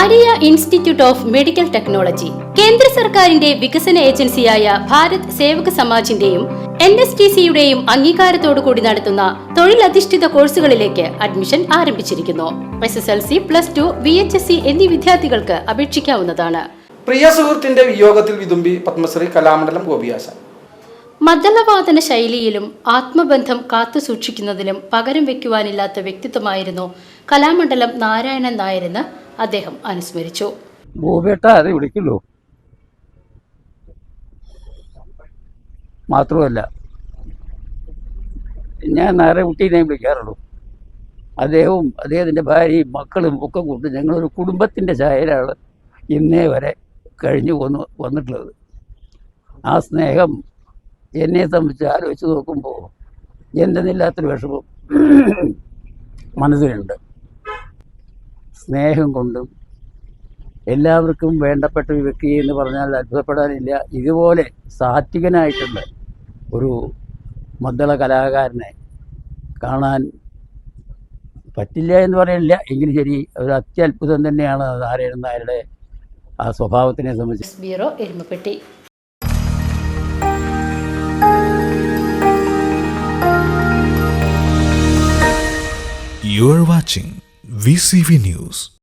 Maria institute of medical technology. കേന്ദ്ര സർക്കാരിന്റെ വികസന ഏജൻസിയായ ഭാരത് സേവക സമാജിന്റെയും എൻ എസ് ടി സിയുടെയും അംഗീകാരത്തോടു കൂടി നടത്തുന്ന തൊഴിലധിഷ്ഠിത കോഴ്സുകളിലേക്ക് അഡ്മിഷൻ ആരംഭിച്ചിരിക്കുന്നു. S S L C plus two V H S C എന്നീ വിദ്യാർത്ഥികൾക്ക് അപേക്ഷിക്കാവുന്നതാണ്. പ്രിയ സുഹൃത്തിന്റെ വിയോഗത്തിൽ വിതുമ്പി പത്മശ്രീ കലാമണ്ഡലം ഗോപിയാശാൻ മദ്ദളവാദന ശൈലിയിലും ആത്മബന്ധം കാത്തുസൂക്ഷിക്കുന്നതിലും പകരം വെക്കുവാനില്ലാത്ത വ്യക്തിത്വമായിരുന്നു കലാമണ്ഡലം നാരായണൻ നായരെന്ന് അദ്ദേഹം അനുസ്മരിച്ചു. വിളിക്കുള്ളൂ മാത്രമല്ല ഞാൻ നേരെ കുട്ടീനെ വിളിക്കാറുള്ളൂ. അദ്ദേഹവും അദ്ദേഹത്തിന്റെ ഭാര്യയും മക്കളും ഒക്കെ കൊണ്ട് ഞങ്ങളൊരു കുടുംബത്തിന്റെ ചായലാണ് ഇന്നേ വരെ കഴിഞ്ഞു വന്ന് വന്നിട്ടുള്ളത്. ആ സ്നേഹം എന്നെ സംബന്ധിച്ച് ആലോചിച്ച് നോക്കുമ്പോൾ എന്തെന്നില്ലാത്തൊരു വിഷമം മനസ്സിലുണ്ട്. സ്നേഹം കൊണ്ടും എല്ലാവർക്കും വേണ്ടപ്പെട്ട ഒരു വ്യക്തി എന്ന് പറഞ്ഞാൽ അത്ഭുതപ്പെടാനില്ല. ഇതുപോലെ സാത്വികനായിട്ടുള്ള ഒരു മദ്ദള കലാകാരനെ കാണാൻ പറ്റില്ല എന്ന് പറയുന്നില്ല എങ്കിലും ശരി ഒരു അത്യത്ഭുതം തന്നെയാണ് നാരായണൻ നായരുടെ ആ സ്വഭാവത്തിനെ സംബന്ധിച്ച്. ബീറോ bureau Erumapetty. You are watching VCV News.